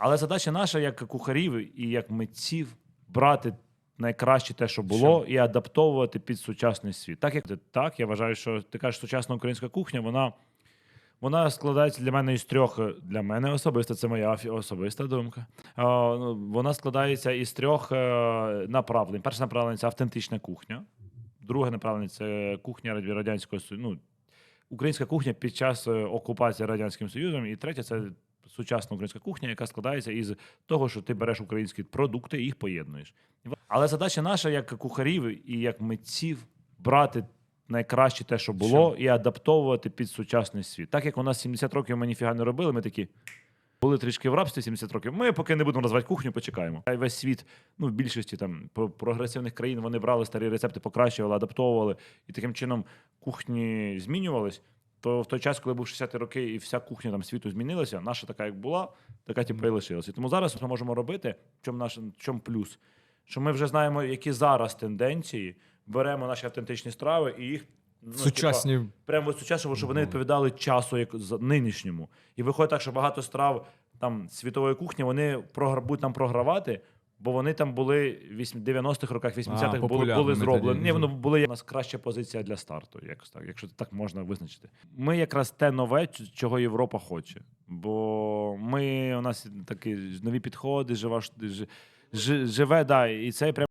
Але задача наша, як кухарів і як митців, брати найкраще те, що було, і адаптовувати під сучасний світ. Так як так, я вважаю, що ти кажеш, сучасна українська кухня, вона. Вона складається для мене із трьох. Для мене особисто, це моя особиста думка. Ну, Вона складається із трьох е, направлень. Перше направлення це автентична кухня. Друге направлення це кухня Радянського Союзу. Ну, українська кухня під час е, окупації Радянським Союзом. І третє це сучасна українська кухня, яка складається із того, що ти береш українські продукти і їх поєднуєш. Але задача наша, як кухарів і як митців, брати найкраще те, що було, і адаптовувати під сучасний світ. Так як у нас 70 років ми ніфіга не робили, ми такі. Були трішки в рабстві 70 років. Ми поки не будемо розвивати кухню, почекаємо. А й весь світ, ну в більшості там про- прогресивних країн вони брали старі рецепти, покращували, адаптовували, і таким чином кухні змінювались. То в той час, коли був 60-ті роки, і вся кухня там світу змінилася, наша така, як була, така типу і лишилася. І тому зараз ми можемо робити. В чому наш в чому плюс? Що ми вже знаємо, які зараз тенденції, беремо наші автентичні страви і їх ну, типа, Сучасні прямо сучасно, щоб вони відповідали часу як за- нинішньому. І виходить так, що багато страв там світової кухні вони програ- будуть нам програвати, бо вони там були в вісім- 90-х роках, 80-х були, популярними були зроблені. тоді. Ні, воно були у нас краща позиція для старту, якось так, якщо так можна визначити. Ми якраз те нове, ч- чого Європа хоче. Бо ми у нас такі нові підходи, жива ж- ж- ж- живе, да, і це прям.